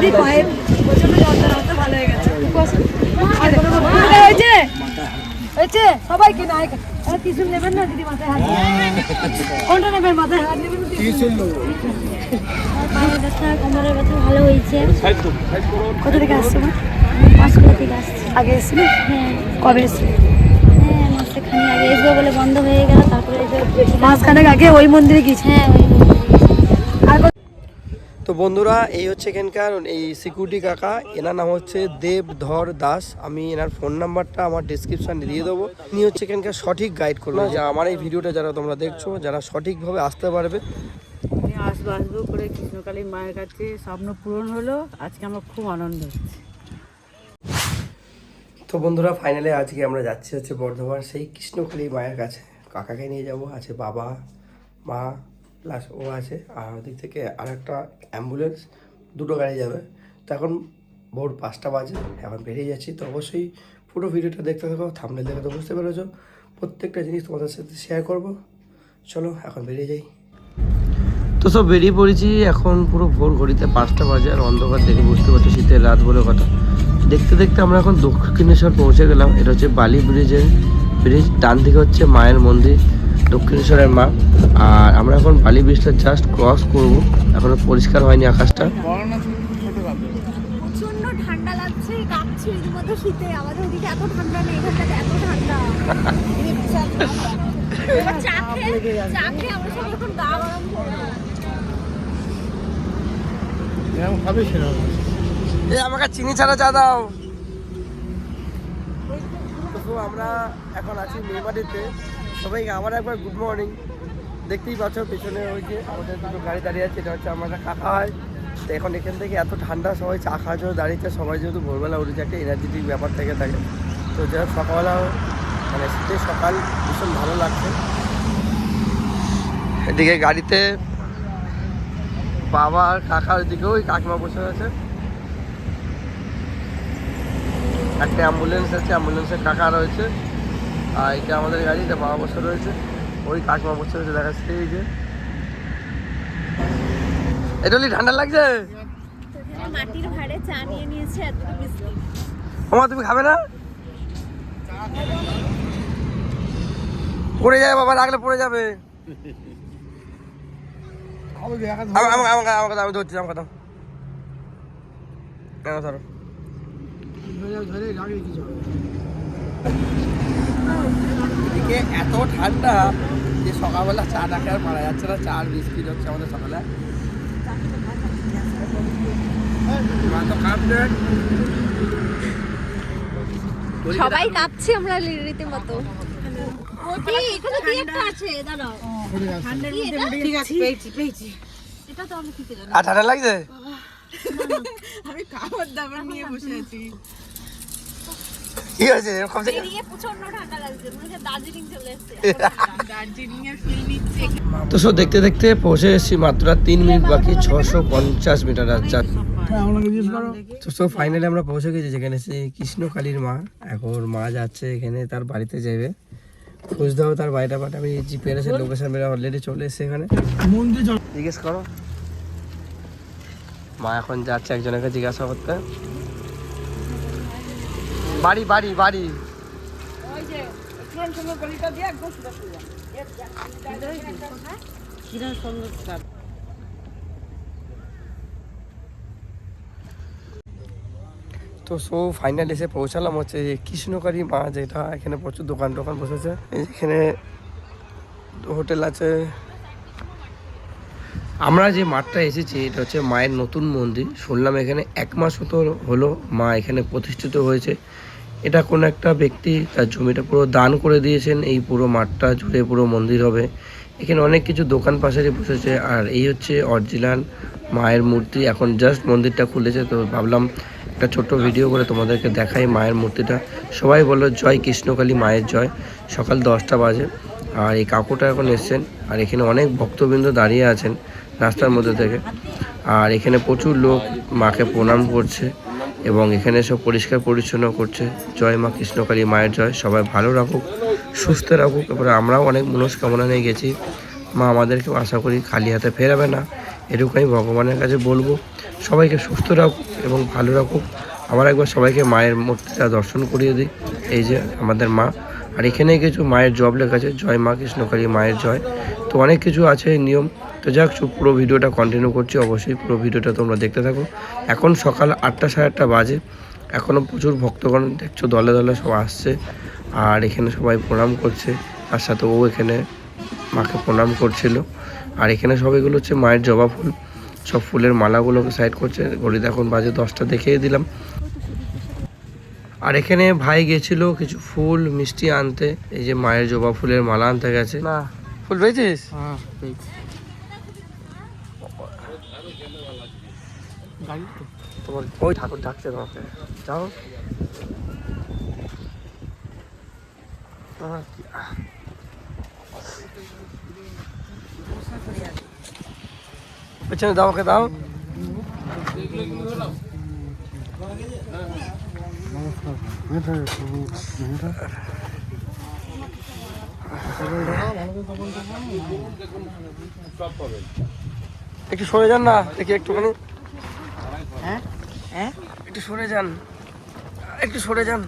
সর্দি পায়ে প্রচণ্ড যন্ত্রণা হতো ভালো হয়ে গেছে। হয়েছে। হয়েছে। সবাইকে না টিসুল নেবেন না দিদি মাথায় হাত কোনটা নেবেন মাথায় হাত নেবেন পায়ের ব্যথা কোমরের ব্যথা ভালো হয়েছে কোথা থেকে আসছো মা? পাঁচকুড়া থেকে আসছে। আগে এসেছিলে হ্যাঁ। কবে এসেছিলে হ্যাঁ মাসেখানি আগে এসবো বলে বন্ধ হয়ে গেল তারপরে এই মাঝখানে আগে ওই মন্দিরে গিয়েছি? হ্যাঁ ওই? তো বন্ধুরা এই হচ্ছে এখানকার এই সিকিউরিটি কাকা। এনার নাম হচ্ছে দেবধর দাস। আমি এনার ফোন নাম্বারটা আমার ডিসক্রিপশানে দিয়ে দেবো। ইনি হচ্ছে এখানকার সঠিক গাইড করবে যে আমার এই ভিডিওটা যারা তোমরা দেখছ যারা সঠিকভাবে আসতে পারবে। আমি আসব আসব করে কৃষ্ণকালী মায়ের কাছে। স্বপ্ন পূরণ হলো। আজকে আমার খুব আনন্দ হচ্ছে। তো বন্ধুরা ফাইনালে আজকে আমরা যাচ্ছি হচ্ছে বর্ধমান সেই কৃষ্ণকালী মায়ের কাছে। কাকাকে নিয়ে যাব আছে বাবা মা। প্লাস ও আছে, আর ওদিক থেকে আর একটা অ্যাম্বুলেন্স দুটো গাড়ি যাবে। তো এখন ভোর পাঁচটা বাজে, এখন বেরিয়ে যাচ্ছি। তো অবশ্যই পুরো ভিডিওটা দেখতে থাকো থামলে দেখে তো বুঝতে পেরেছ। প্রত্যেকটা জিনিস তোমাদের সাথে শেয়ার করব। চলো, এখন বেরিয়ে যাই। তো সব বেরিয়ে পড়েছি, এখন পুরো ভোর ঘড়িতে পাঁচটা বাজে, আর অন্ধকার দেখে বুঝতে পারছি শীতের রাত বলে কথা। দেখতে দেখতে আমরা এখন দক্ষিণেশ্বর পৌঁছে গেলাম, এটা হচ্ছে বালি ব্রিজের ব্রিজ, ডান দিকে হচ্ছে মায়ের মন্দির। দক্ষিণেশ্বরের মা। আর আমরা এখন বালি ব্রিজটা জাস্ট ক্রস করব। এখনও পরিষ্কার হয়নি আকাশটা। প্রচণ্ড ঠান্ডা লাগছে কাঁপছে রীতিমতো শীতে। আমাদের ওদিকে এত ঠান্ডা নেই এখানটাতে এত ঠান্ডা। এবার চা খেয়ে চা খেয়ে আমরা সব এখন গা গরম করে এ আমাকে চিনি ছাড়া চা দাও। তো আমরা এখন আছি মেমারিতে সবাইকে আবার একবার গুড মর্নিং দেখতেই পাচ্ছ পেছনে ওই যে আমাদের দুটো গাড়ি দাঁড়িয়ে আছে, এটা হচ্ছে আমার কাকা হয় তো এখন এখান থেকে এত ঠান্ডা, সবাই চা খাওয়ার জন্য দাঁড়িয়েছে। সবাই যেহেতু ভোরবেলা উঠেছে, একটা এনার্জেটিক ব্যাপার থেকে থাকে। তো যাই হোক, সকালবেলা মানে শীতের সকাল ভীষণ ভালো লাগছে। এদিকে গাড়িতে বাবা আর কাকা ওইদিকে ওই কাকিমা বসে আছে। একটা অ্যাম্বুলেন্স আছে অ্যাম্বুলেন্সের কাকা রয়েছে। আর এটা আমাদের গাড়ি এটা বাবা বসে রয়েছে। ওই কাকিমা বসে রয়েছে দেখা যাচ্ছে এই যে। এটা ঠান্ডা লাগছে? মাটির ভাড়ে চা নিয়ে নিয়েছে এত বিস্কিট। আমার তুমি খাবে না? পড়ে যাবে বাবা রাখলে পড়ে যাবে। আমা- আমা- আমাকে আমাকে দাও, আমি ধরছি ধরো? এদিকে এত ঠান্ডা যে সকালবেলা চা না খেয়ে পারা যাচ্ছে না চা আর বিস্কিট হচ্ছে আমাদের সকালে। সবাই কাঁপছে আমরা রীতিমতো। ওটি এখানে কি একটা আছে? দাঁড়াও। ঠিক আছে পেয়েছি পেয়েছি। এটা তো আমি ঠিক জানি ঠান্ডা লাগছে? আমি খাবার দাবার নিয়ে বসে আছি। কি হয়েছে? এরকম তো সো দেখতে দেখতে পৌঁছে এসেছি মাত্র তিন মিনিট বাকি ছশো পঞ্চাশ মিটার আর তো সো ফাইনালি আমরা পৌঁছে গেছি যেখানে সে কৃষ্ণ কালীর মা। এখন মা যাচ্ছে এখানে তার বাড়িতে যাবে। খোঁজ দাও তার বাড়িটা বাট আমি জিপিএস এর লোকেশন মেরে অলরেডি চলে এসেছে এখানে। জিজ্ঞেস করো। মা এখন যাচ্ছে একজনকে জিজ্ঞাসা করতে। বাড়ি বাড়ি বাড়ি তো সো ফাইনাল এসে পৌঁছালাম হচ্ছে কৃষ্ণকারী মা যেটা এখানে প্রচুর দোকান টোকান বসেছে এখানে হোটেল আছে আমরা যে মাঠটা এসেছি এটা হচ্ছে মায়ের নতুন মন্দির শুনলাম এখানে এক মাস হতো হলো মা এখানে প্রতিষ্ঠিত হয়েছে এটা কোনো একটা ব্যক্তি তার জমিটা পুরো দান করে দিয়েছেন, এই পুরো মাঠটা জুড়ে পুরো মন্দির হবে। এখানে অনেক কিছু দোকান পাশারি বসেছে আর এই হচ্ছে অরিজিনাল মায়ের মূর্তি। এখন জাস্ট মন্দিরটা খুলেছে, তো ভাবলাম একটা ছোট্ট ভিডিও করে তোমাদেরকে দেখাই মায়ের মূর্তিটা। সবাই বলল, জয় কৃষ্ণকালী মায়ের জয়। সকাল দশটা বাজে। আর এই কাকুটা এখন এসছেন। আর এখানে অনেক ভক্তবৃন্দ দাঁড়িয়ে আছেন রাস্তার মধ্যে থেকে। আর এখানে প্রচুর লোক মাকে প্রণাম করছে। এবং এখানে সব পরিষ্কার পরিচ্ছন্ন করছে। জয় মা কৃষ্ণকালী মায়ের জয়। সবাই ভালো রাখুক, সুস্থ রাখুক। এবারে আমরাও অনেক মনস্কামনা নিয়ে গেছি। মা আমাদেরকেও আশা করি খালি হাতে ফেরাবে না। এটুকু আমি ভগবানের কাছে বলব, সবাইকে সুস্থ রাখুক এবং ভালো রাখুক। আবার একবার সবাইকে মায়ের মূর্তিটা দর্শন করিয়ে দিই। এই যে আমাদের মা। আর এখানে কিছু মায়ের জব লেখা আছে, জয় মা কৃষ্ণকালী মায়ের জয়। তো অনেক কিছু আছে, নিয়ম। তো যাক পুরো ভিডিওটা কন্টিনিউ করছি। অবশ্যই পুরো ভিডিওটা তোমরা দেখতে থাকো। এখন সকাল আটটা সাড়ে আটটা বাজে। এখনও প্রচুর ভক্তগণ দেখছ দলে দলে সব আসছে। আর এখানে সবাই প্রণাম করছে। তার সাথে ও এখানে মাকে প্রণাম করছিল। আর এখানে সব এগুলো হচ্ছে মায়ের জবা ফুল। সব ফুলের মালাগুলোকে সাইড করছে। ঘড়িতে এখন বাজে দশটা দেখিয়ে দিলাম। আর এখানে ভাই গেছিল কিছু ফুল মিষ্টি আনতে। এই যে মায়ের জবা ফুলের মালা আনতে গেছে। না ফুল পেয়েছিস হ্যাঁ পেয়েছি গাড়ি তো তোমার ওই ঠাকুর ডাকছে তোমাকে। যাও। পেছনে দাও ওকে দাও। একটু সরে যান না, দেখি একটুখানি। হ্যাঁ? হ্যাঁ? একটু সরে যান। একটু সরে যান।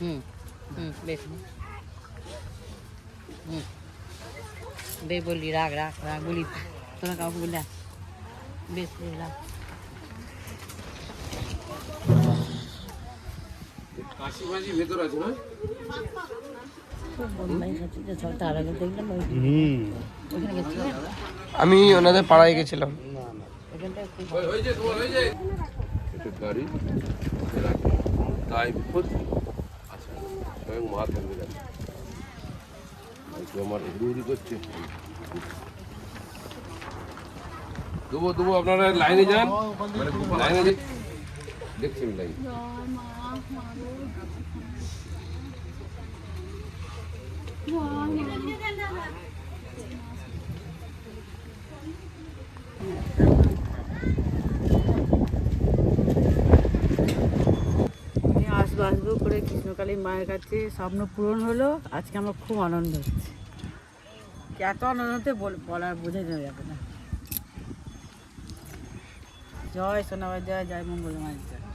হুম হুম বেশ। হুম বে বললি রাখ রাখ রাখ বলি তোরা কাউকে বললি বেশ বেশ আমি ওনাদের পাড়ায় গেছিলাম। আচ্ছা দেবো দেবো আপনারা লাইনে যান। লাইনে দেখছি লাইন। আসব আসব করে কৃষ্ণকালী মায়ের কাছে। স্বপ্ন পূরণ হলো, আজকে আমার খুব আনন্দ হচ্ছে। এত আনন্দ হতে বলার বোঝাই যাবে না। জয় সোনাবাই জয় জয় মঙ্গল মায়ের জয়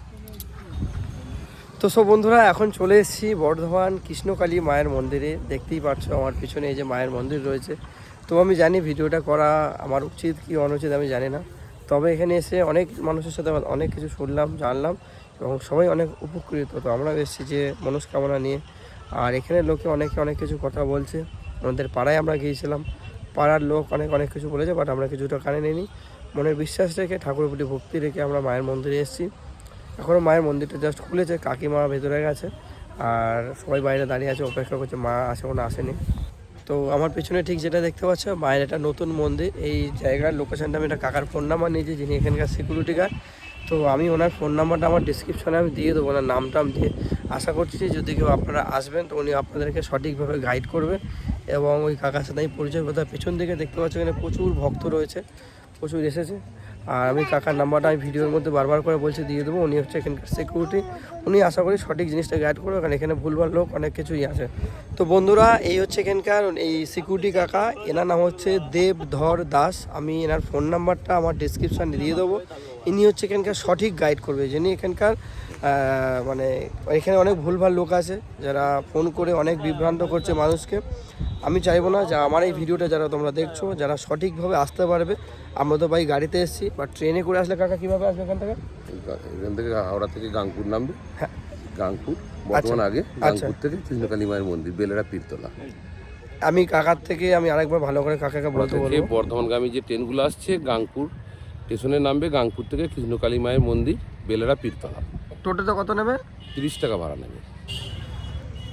তো সব বন্ধুরা, এখন চলে এসেছি বর্ধমান কৃষ্ণকালী মায়ের মন্দিরে। দেখতেই পাচ্ছ আমার পিছনে এই যে মায়ের মন্দির রয়েছে। তো আমি জানি ভিডিওটা করা আমার উচিত কি অনুচিত আমি জানি না। তবে এখানে এসে অনেক মানুষের সাথে অনেক কিছু শুনলাম, জানলাম এবং সবাই অনেক উপকৃত। তো আমরা এসেছি যে মনস্কামনা নিয়ে। আর এখানে লোকে অনেকে অনেক কিছু কথা বলছে। আমাদের পাড়ায় আমরা গিয়েছিলাম। পাড়ার লোক অনেক অনেক কিছু বলেছে বাট আমরা কিছুটা কানে নিইনি। মনের বিশ্বাস রেখে ঠাকুরের প্রতি ভক্তি রেখে আমরা মায়ের মন্দিরে এসেছি। এখনও মায়ের মন্দিরটা জাস্ট খুলেছে, কাকিমা ভেতরে গেছে, আর সবাই বাইরে দাঁড়িয়ে আছে, অপেক্ষা করছে, মা আসে কোনো আসেনি। তো আমার পেছনে ঠিক যেটা দেখতে পাচ্ছ, মায়ের একটা নতুন মন্দির, এই জায়গার লোকেশানটা আমি একটা কাকার ফোন নাম্বার নিয়েছি, যিনি এখানকার সিকিউরিটি গার্ড তো আমি ওনার ফোন নাম্বারটা আমার ডিসক্রিপশনে আমি দিয়ে দেবো, ওনার নাম টাম দিয়ে। আশা করছি যদি কেউ আপনারা আসবেন, তো উনি আপনাদেরকে সঠিকভাবে গাইড করবে, এবং ওই কাকার সাথে আমি পরিচয় কথা পেছন দিকে দেখতে পাচ্ছি, এখানে প্রচুর ভক্ত রয়েছে, প্রচুর এসেছে। আর আমি কাকার নাম্বারটা আমি ভিডিওর মধ্যে বারবার করে বলছি, দিয়ে দেবো। উনি হচ্ছে এখানকার সিকিউরিটি উনি আশা করি সঠিক জিনিসটা গাইড করবে, কারণ এখানে ভুলভাল লোক, অনেক কিছুই আছে। তো বন্ধুরা, এই হচ্ছে এখানকার এই সিকিউরিটি কাকা। এনার নাম হচ্ছে দেবধর দাস। আমি এনার ফোন নাম্বারটা আমার ডিসক্রিপশানে দিয়ে দেবো। ইনি হচ্ছে এখানকার সঠিক গাইড করবে, যিনি এখানকার মানে এখানে অনেক ভুলভাল লোক আছে যারা ফোন করে অনেক বিভ্রান্ত করছে মানুষকে। আমি চাইব না যে আমার এই ভিডিওটা যারা তোমরা দেখছ যারা সঠিকভাবে আসতে পারবে আমরা তো ভাই গাড়িতে এসেছি বা ট্রেনে করে আসলে কাকা কীভাবে আসবে এখান থেকে? এখান থেকে হাওড়া থেকে গাংপুর নামবে। হ্যাঁ। গাংপুর বর্তমান আগে আচ্ছা। গাংপুর থেকে কৃষ্ণকালী মায়ের মন্দির বেলেরা পীরতলা। আমি কাকার থেকে আমি আরেকবার ভালো করে কাকাকে বলতে বলব। বর্ধমানগামী যে ট্রেনগুলো আসছে গাংপুর স্টেশনে নামবে গাংপুর থেকে কৃষ্ণকালী মায়ের মন্দির বেলেরা পীরতলা। টোটোতে কত নেবে? তিরিশ টাকা ভাড়া নেবে।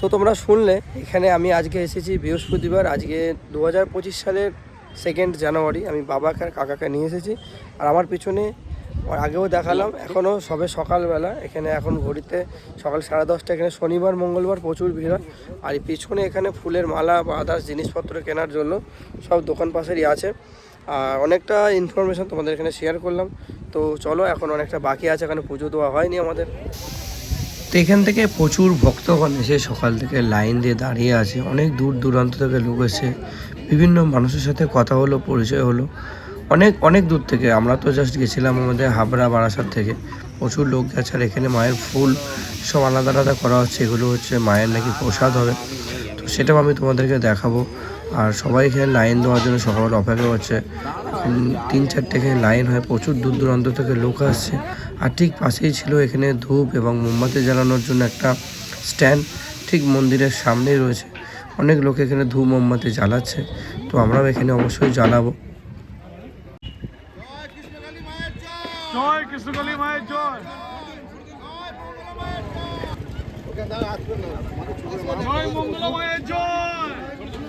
তো তোমরা শুনলে এখানে আমি আজকে এসেছি বৃহস্পতিবার আজকে দু হাজার পঁচিশ সালের সেকেন্ড জানুয়ারি। আমি বাবাকে আর কাকাকে নিয়ে এসেছি। আর আমার পিছনে আগেও দেখালাম এখনও সবে সকালবেলা। এখানে এখন ঘড়িতে সকাল সাড়ে দশটা এখানে শনিবার মঙ্গলবার প্রচুর ভিড় হয়। আর এই পিছনে এখানে ফুলের মালা বা আদার্স জিনিসপত্র কেনার জন্য সব দোকান পাশেরই আছে। অনেকটা ইনফরমেশান তোমাদের এখানে শেয়ার করলাম। তো চলো, এখন অনেকটা বাকি আছে, এখানে পুজো দেওয়া হয়নি আমাদের। তো এখান থেকে প্রচুর ভক্তগণ এসে সকাল থেকে লাইন দিয়ে দাঁড়িয়ে আছে। অনেক দূর দূরান্ত থেকে লোক এসে, বিভিন্ন মানুষের সাথে কথা হলো, পরিচয় হলো। অনেক অনেক দূর থেকে, আমরা তো জাস্ট গেছিলাম আমাদের হাবড়া, বারাসাত থেকে। প্রচুর লোক গেছে, আর এখানে মায়ের ফুল সব আলাদা আলাদা করা হচ্ছে। এগুলো হচ্ছে মায়ের নাকি প্রসাদ হবে। তো সেটাও আমি তোমাদেরকে দেখাবো। আর সবাই এখানে লাইন দেওয়ার জন্য সকাল অপেক্ষা করছে। তিন চারটে এখানে লাইন হয়, প্রচুর দূর দূরান্ত থেকে লোক আসছে। আর ঠিক পাশেই ছিল এখানে ধূপ এবং মোমবাতি জ্বালানোর জন্য একটা স্ট্যান্ড, ঠিক মন্দিরের সামনেই রয়েছে। অনেক লোক এখানে ধূপ, মোমবাতি জ্বালাচ্ছে, তো আমরাও এখানে অবশ্যই জ্বালাবো। জয় কৃষ্ণকালী মায়ের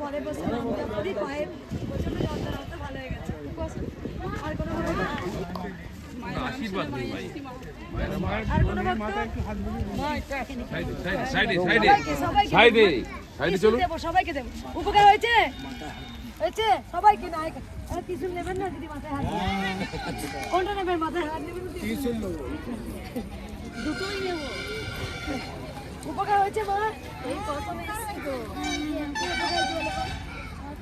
ঘরে বসে পায়ের প্রচণ্ড যন্ত্রণা ভালো হয়ে গেছে আর কোনো আশীর্বাদ নেই ভাই। আর কোনো ভক্ত? সাইডে সাইডে সবাইকে সবাইকে সাইডে সাইডে চলুন। দেবো সবাইকে দেবো। উপকার হয়েছে? হয়েছে সবাইকে না আরে ত্রিশূল নেবেন না দিদি মাথায় হাত কোনটা নেবেন মাথায় হাত নেবেন দুটোই নেব। উপকার হয়েছে মা? এই প্রথমে এসেছি তো।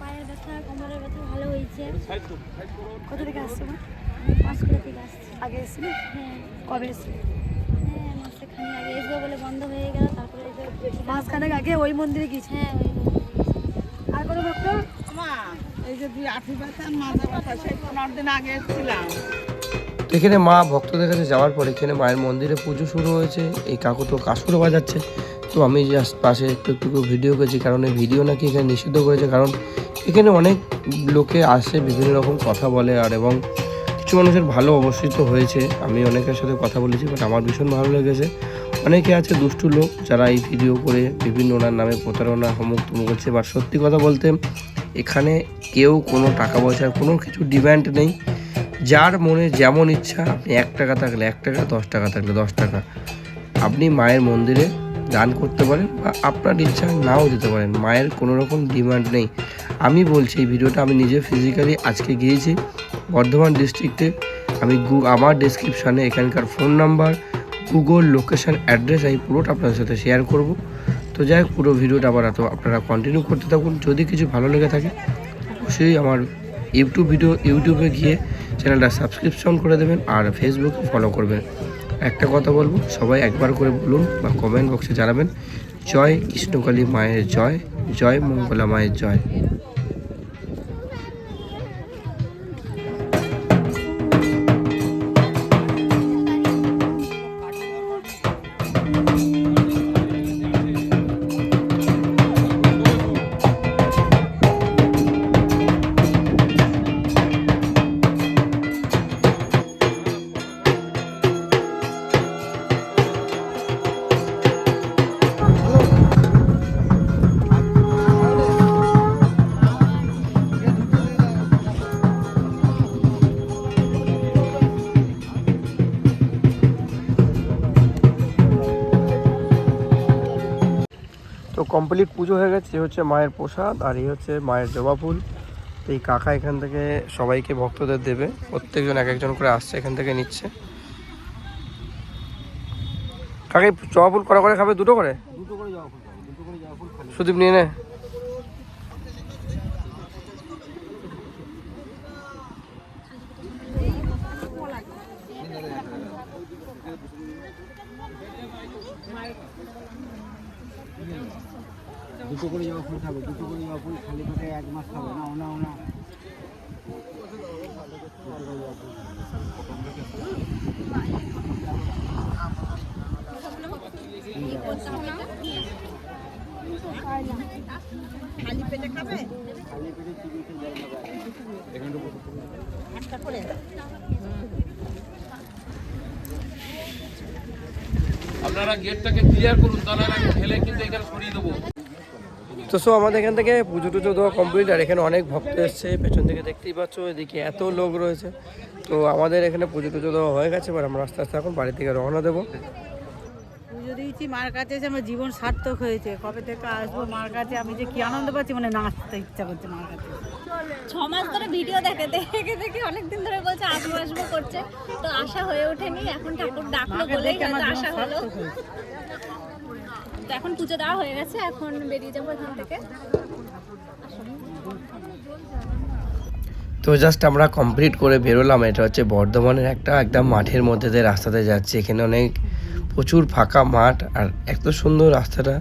পায়ের ব্যথা কোমরের ব্যথা ভালো হয়েছে। কোথা থেকে আসছো মা? পাঁশকুড়া থেকে আসছি। আগে এসেছিলে? হ্যাঁ। কবে এসেছিলে? হ্যাঁ মাসেখানি আগে এসবো বলে বন্ধ হয়ে গেল তারপরে এই মাসখানেক আগে ওই মন্দিরে গেছি হ্যাঁ ওই আর কোনো ভক্ত? এখানে মা ভক্তদের কাছে যাওয়ার পর এখানে মায়ের মন্দিরে পুজো শুরু হয়েছে, এই কাকু তো কাসুরও বাজাচ্ছে। তো আমি জাস্ট পাশে একটু একটু ভিডিও করেছি, কারণ এই ভিডিও নাকি এখানে নিষিদ্ধ করেছে, কারণ এখানে অনেক লোকে আসে, বিভিন্ন রকম কথা বলে, আর এবং কিছু মানুষের ভালো অবস্থিত হয়েছে। আমি অনেকের সাথে কথা বলেছি বাট আমার ভীষণ ভালো লেগেছে। অনেকে আছে দুষ্টু লোক, যারা এই ভিডিও করে বিভিন্ন ওনার নামে প্রতারণা হমুক তুমুক করছে বাট সত্যি কথা বলতে এখানে কেউ কোনো টাকা পয়সার কোনো কিছু ডিম্যান্ড নেই। যার মনে যেমন ইচ্ছা, আপনি এক টাকা থাকলে এক টাকা, দশ টাকা থাকলে দশ টাকা। আপনি মায়ের মন্দিরে দান করতে পারেন বা আপনার ইচ্ছা নাও দিতে পারেন। মায়ের কোনো রকম ডিমান্ড নেই। আমি বলছি, এই ভিডিওটা আমি নিজে ফিজিক্যালি আজকে গিয়েছি বর্ধমান ডিস্ট্রিক্টে আমি গু, আমার ডিসক্রিপশানে এখানকার phone number Google location address আমি পুরোটা আপনাদের সাথে শেয়ার করব। তো যাই হোক, পুরো ভিডিওটা আবার এত আপনারা কন্টিনিউ করতে থাকুন। যদি কিছু ভালো লেগে থাকে, অবশ্যই আমার ইউটিউব ভিডিও ইউটিউবে গিয়ে চ্যানেলটা সাবস্ক্রিপশন করে দেবেন আর ফেসবুকে ফলো করবেন। একটা কথা বলব, সবাই একবার করে বলুন বা কমেন্ট বক্সে জানাবেন, জয় কৃষ্ণকালী মায়ের জয় জয় মঙ্গলা মায়ের জয়। কমপ্লিট পুজো হয়ে গেছে হচ্ছে মায়ের প্রসাদ আর এই হচ্ছে মায়ের জবা ফুল। তো এই কাকা এখান থেকে সবাইকে ভক্তদের দেবে প্রত্যেকজন এক একজন করে আসছে এখান থেকে নিচ্ছে। কাকা জবা ফুল করা? করে খাবে দুটো করে সুদীপ নিয়ে নে। দুটো করে জবা ফুল খাবে, দুটো করে জবা ফুল খালি পেটে এক মাস খাবে না, ওনা ওনা। আপনারা গেটটাকে ক্লিয়ার করুন, তাহলে আমি ঠেলে কিন্তু এখানে সরিয়ে দেবো। তো সো আমাদের এখান থেকে পুজো টুজো দেওয়া কমপ্লিট আর এখানে অনেক ভক্ত এসছে। পেছন থেকে দেখতেই পাচ্ছ এদিকে এত লোক রয়েছে। তো আমাদের এখানে পুজো টুজো দেওয়া হয়ে গেছে এবার আমরা আস্তে আস্তে এখন বাড়ি থেকে রওনা দেবো। পুজো দিয়েছি মার কাছে এসে আমার জীবন সার্থক হয়েছে। কবে থেকে আসব মার কাছে আমি যে কি আনন্দ পাচ্ছি মানে নাচতে ইচ্ছা করছে মার কাছে। ছ মাস ধরে ভিডিও দেখে দেখে দেখে অনেকদিন ধরে বলছে আসব আসব করছে। তো আশা হয়ে ওঠেনি এখন ঠাকুর ডাকলো জীবন আশা হলো। তো এখন পুজো দেওয়া হয়ে গেছে, এখন বেরিয়ে যাব এখান থেকে। তো জাস্ট আমরা কমপ্লিট করে বেরোলাম, এটা হচ্ছে বর্ধমানের একটা একদম মাঠের মধ্যে দিয়ে রাস্তাতে যাচ্ছে। এখানে অনেক প্রচুর ফাঁকা মাঠ, আর এত সুন্দর রাস্তাটা,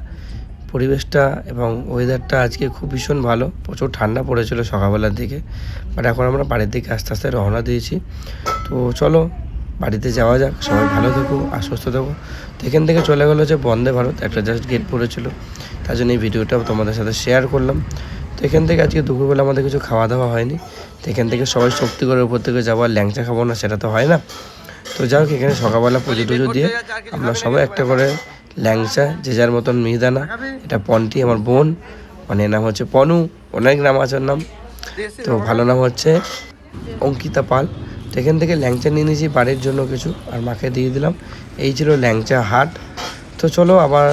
পরিবেশটা এবং ওয়েদারটা আজকে খুব ভীষণ ভালো। প্রচুর ঠান্ডা পড়েছিল সকালবেলার দিকে বাট এখন আমরা বাড়ির দিকে আস্তে আস্তে রওনা দিয়েছি। তো চলো বাড়িতে যাওয়া যাক, সবাই ভালো থেকো আর সুস্থ তো এখান থেকে চলে গেলো যে বন্দে ভারত, একটা জাস্ট গেট পড়েছিল। তার জন্য এই ভিডিওটা তোমাদের সাথে শেয়ার করলাম। তো এখান থেকে আজকে দুপুরবেলা আমাদের কিছু খাওয়া দাওয়া হয়নি। তো এখান থেকে সবাই শক্তিগড়ের উপর থেকে যাব, আর ল্যাংচা খাব না, সেটা তো হয় না। তো যাই হোক, এখানে সকালবেলা পুজো টুজো দিয়ে আমরা সবাই একটা করে ল্যাংচা, যে যার মতন মিহিদানা, এটা পন্টি আমার বোন মানে নাম হচ্ছে পনু অনেক নাম আছে নাম। তো ভালো নাম হচ্ছে অঙ্কিতা পাল। তো এখান থেকে ল্যাংচা নিয়ে নিয়েছি, বাড়ির জন্য কিছু, আর মাকে দিয়ে দিলাম। এই ছিল ল্যাংচা হাট। তো চলো আবার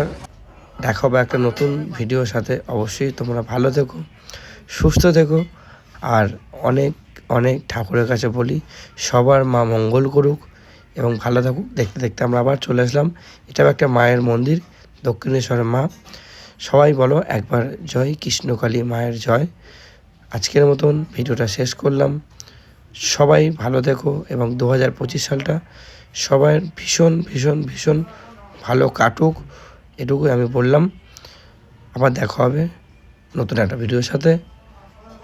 দেখা হবে একটা নতুন ভিডিওর সাথে। অবশ্যই তোমরা ভালো থেকো, সুস্থ থেকো, আর অনেক অনেক ঠাকুরের কাছে বলি, সবার মা মঙ্গল করুক এবং ভালো থাকুক। দেখতে দেখতে আমরা আবার চলে আসলাম। এটাও একটা মায়ের মন্দির, দক্ষিণেশ্বরের মা। সবাই বলো একবার জয় কৃষ্ণকালী মায়ের জয়। আজকের মতন ভিডিওটা শেষ করলাম। সবাই ভালো দেখো এবং দু হাজার পঁচিশ সালটা সবাই ভীষণ ভীষণ ভীষণ ভালো কাটুক, এটুকুই আমি বললাম। আবার দেখা হবে নতুন একটা ভিডিওর সাথে।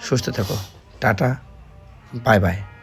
সুস্থ থেকো। টাটা। Bye bye.